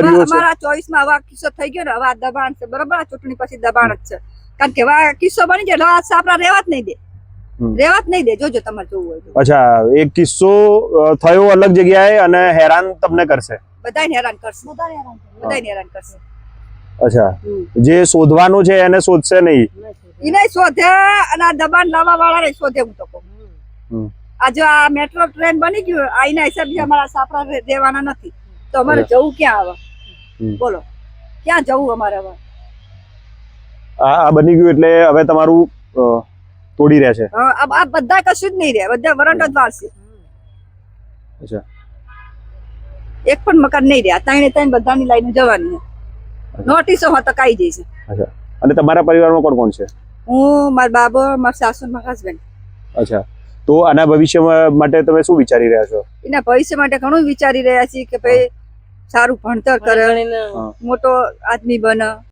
કર્યો છે અમારા ચોઈસમાં હવે કિસ્સો થઈ ગયો ને હવે દબાણ છે. બરોબર? આ ચૂંટણી પછી દબાણ જ છે. કારણ કે હવે કિસ્સો બની જાય આ સાપરા રહેવા જ નહીં દે. રહેવા જ નહીં દે. જોજો તમારે જોવું હોય અચ્છા એક કિસ્સો થયો અલગ જગ્યાએ અને હેરાન તમને કરશે. બધાને હેરાન કરશે. બધાને હેરાન કરશે. અચ્છા. જે શોધવાનું છે એને શોધશે નહીં. એને શોધે અને આ દબાણ લાવવા વાળા ને શોધે હું તો કહું. આ જો આ મેટ્રો ટ્રેન બની ગયું આ એના હિસાબે અમારા સાપરા રહેવાના નથી. તો અમારે જવું ક્યાં આવે. બોલો. ક્યાં જવું અમારે હવે? આ આ બની ગયું એટલે હવે તમારું તોડી રહ્યા છે આ બધા કશું જ નહીં રહે. બધા વરંડો જ વાળશે અચ્છા. એક પણ મકાન નહીં રહ્યા. આ ત્રણે ત્રણ બધાની લાઈન જવાની નોટિસો હોય તો કાઈ જઈશ અચ્છા. અને તમારા પરિવારમાં કોણ કોણ છે? હું મારા બાબો મારા સાસુ મારા હસબન્ડ અચ્છા. તો આના ભવિષ્ય માટે તમે શું વિચારી રહ્યા છો? એના ભવિષ્ય માટે ઘણું વિચારી રહ્યા છીએ કે ભાઈ સારું ભણતર કરે. મોટો આદમી બને.